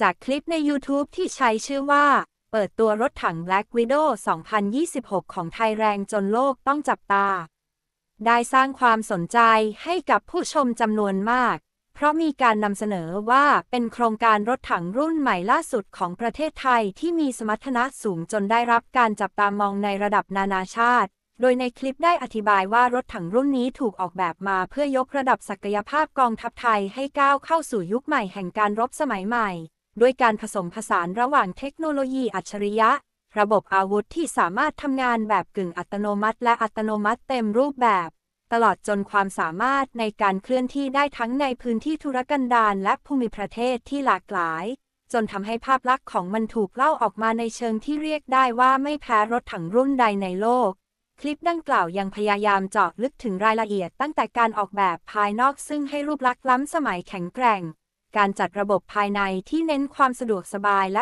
จากคลิปใน YouTube ที่ใช้ชื่อว่า เปิดตัวรถถัง Black Widow 2026 ของไทยแรงจนโลกต้องจับตา ได้สร้างความสนใจให้กับผู้ชมจำนวนมาก เพราะมีการนำเสนอว่าเป็นโครงการรถถังรุ่นใหม่ล่าสุดของประเทศไทยที่มีสมรรถนะสูงจนได้รับการจับตามองในระดับนานาชาติโดยในคลิปได้อธิบายว่ารถถังรุ่นนี้ถูกออกแบบมาเพื่อยกระดับศักยภาพกองทัพไทยให้ก้าวเข้าสู่ยุคใหม่แห่งการรบสมัยใหม่ ด้วยการผสมผสานระหว่างเทคโนโลยีอัจฉริยะ ระบบอาวุธที่สามารถทำงานแบบกึ่งอัตโนมัติ และอัตโนมัติเต็มรูปแบบ ตลอดจนความสามารถในการเคลื่อนที่ได้ทั้งในพื้นที่ธุรกันดารและภูมิประเทศที่หลากหลาย จนทำให้ภาพลักษณ์ของมันถูกเล่าออกมาในเชิงที่เรียกได้ว่าไม่แพ้รถถังรุ่นใดในโลกคลิปดังกล่าวยังพยายามเจาะลึกถึงรายละเอียดตั้งแต่การออกแบบภายนอกซึ่งให้รูปลักษณ์ล้ำสมัยแข็งแกร่ง การจัดระบบภายในที่เน้นความสะดวกสบายและ